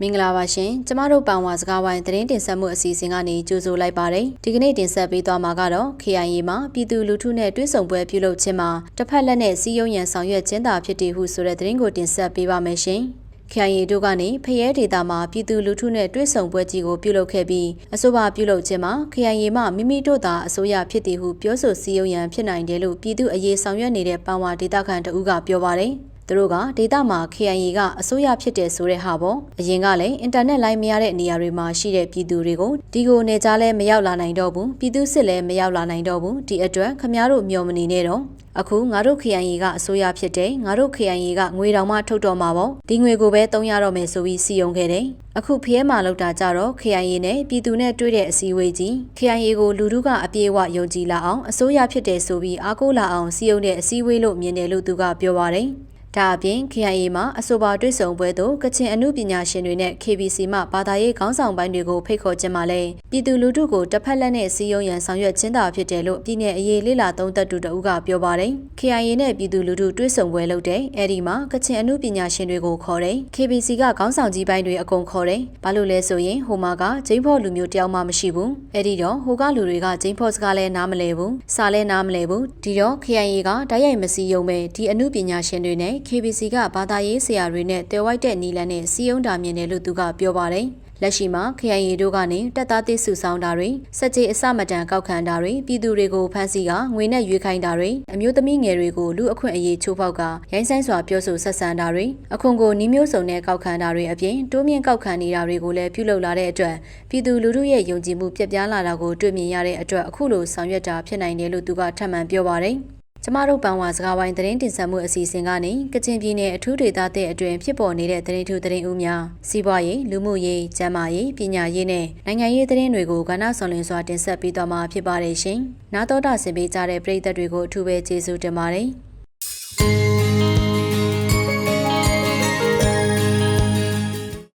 မင်္ဂလာပါရှင်ကျမတို့ပန်ဝါစကားဝိုင်းသတင်းတင်ဆက်မှုအစီအစဉ်ကနေကြိုဆိုလိုက်ပါတယ်ဒီကနေ့တင်ဆက်ပေးသွားမှာကတော့ KIA မှာပြည်သူလူထုနဲ့တွဲဆုံပွဲပြုလုပ်ခြင်းမှာတစ်ဖက်လက်နဲ့စီးရုံးရန်ဆောင်ရွက်ခြင်းသာဖြစ်တည်ဟုဆိုတဲ့သတင်းကိုတင်ဆက်ပေးပါမယ်ရှင် KIA တို့ကနေဖရဲဒေတာမှာပြည်သူလူထုနဲ့တွဲဆုံပွဲကြီးကိုပြုလုပ်ခဲ့ပြီးအဆိုပါပြုလုပ်ခြင်းမှာ KIA မှမိမိတို့သာအစိုးရဖြစ်တည်ဟုပြောဆိုစည်းရုံးရန်ဖြစ်နိုင်တယ်လို့ပြည်သူအရေးဆောင်ရွက်နေတဲ့ပန်ဝါဒေတာခန်တဦးကပြောပါတယ် သူတို့ကဒေတာမှာ KIA ကအစိုးရဖြစ်တယ်ဆိုတဲ့ဟာပေါ့အရင်ကလည်းအင်တာနက်လိုင်းမရတဲ့နေရာတွေမှာရှိတဲ့ပြည်သူတွေကိုဒီကိုနေကြလဲမရောက်လာနိုင်တော့ဘူးပြည်သူစစ်လည်းမရောက်လာနိုင်တော့ဘူးဒီအတွက်ခမားတို့မျောမနေနဲ့တော့အခုငါတို့ KIA ကအစိုးရဖြစ်တယ်ငါတို့ KIA ကငွေတောင်မှထုတ်တော့မှာပေါ့ဒီငွေကိုပဲတုံးရတော့မယ်ဆိုပြီးစီယုံခဲ့တယ်အခုဖျဲမှာလောက်တာကြတော့ KIA နဲ့ပြည်သူနဲ့တွေ့တဲ့အစည်းအဝေးကြီး KIA ကိုလူထုကအပြေအဝယုံကြည်လာအောင်အစိုးရဖြစ်တယ်ဆိုပြီးအားကိုးလာအောင်စီယုံတဲ့အစည်းအဝေးလို့မြင်တယ်လို့သူကပြောပါတယ် ဒါအပြင် KIA မှာအဆိုပါတွဲဆုံပွဲသို့ကချင်အမှုပညာရှင်တွေနဲ့ KBC မှဘာသာရေးခေါင်းဆောင်ပိုင်းတွေကိုဖိတ်ခေါ်ခြင်းမှာလဲပြည်သူလူထုကိုတစ်ဖက်လက်နဲ့စီယုံရန်ဆောင်ရွက်ခြင်းသာဖြစ်တယ်လို့ပြည်내အရေးလေးလာသုံးသက်သူတဦးကပြောပါတယ် KIA နဲ့ပြည်သူလူထုတွဲဆုံပွဲလုပ်တဲ့အဲဒီမှာကချင်အမှုပညာရှင်တွေကိုခေါ်တယ် KBC ကခေါင်းဆောင်ကြီးပိုင်းတွေအကုန်ခေါ်တယ်ဘာလို့လဲဆိုရင်ဟိုမှာကဂျိမ်းဖော့လူမျိုးတယောက်မှမရှိဘူးအဲဒီတော့ဟိုကလူတွေကဂျိမ်းဖော့စကားလဲနားမလဲဘူးစာလဲနားမလဲဘူးဒီတော့ KIA ကတိုက်ရိုက်မစီယုံပဲဒီအမှုပညာရှင်တွေနဲ့ KBC ကဘာသာရေးဆရာတွေနဲ့တဲဝိုက်တဲ့နီလန်နဲ့စီယုံတာမြင်တယ်လို့သူကပြောပါတယ်လက်ရှိမှာ KIA တို့ကနေတက်သားသိစုဆောင်တာတွေစက်ကြီးအစမတန်ကောက်ခံတာတွေပြည်သူတွေကိုဖမ်းဆီးကငွေနဲ့ရွေးခိုင်းတာတွေအမျိုးသမီးငယ်တွေကိုလူအခွင့်အရေးချိုးဖောက်ကရိုင်းဆိုင်စွာပြောဆိုဆက်ဆံတာတွေအခွန်ကိုနှီးမျိုးစုံနဲ့ကောက်ခံတာတွေအပြင်တိုးမြင့်ကောက်ခံနေတာတွေကိုလည်းပြုလုပ်လာတဲ့အတွက်ပြည်သူလူထုရဲ့ယုံကြည်မှုပြက်ပြားလာတာကိုတွေ့မြင်ရတဲ့အတွက်အခုလိုဆောင်ရွက်တာဖြစ်နိုင်တယ်လို့သူကထပ်မံပြောပါတယ် ကျမတို့ပန်ဝါစကားဝိုင်းသတင်းတင်ဆက်မှုအစီအစဉ်ကနေကချင်ပြည်နယ်အထူးဒေသတဲ့အတွင်ဖြစ်ပေါ်နေတဲ့သတင်းထူးသတင်းဦးများစီးပွားရေးလူမှုရေးကျန်းမာရေးပညာရေးနဲ့နိုင်ငံရေးသတင်းတွေကိုကဏ္ဍဆောင်လင်စွာတင်ဆက်ပေးသွားမှာဖြစ်ပါတယ်ရှင်။နာတော်တာဆင်ပေးကြတဲ့ပရိသတ်တွေကိုအထူးပဲကျေးဇူးတင်ပါတယ်။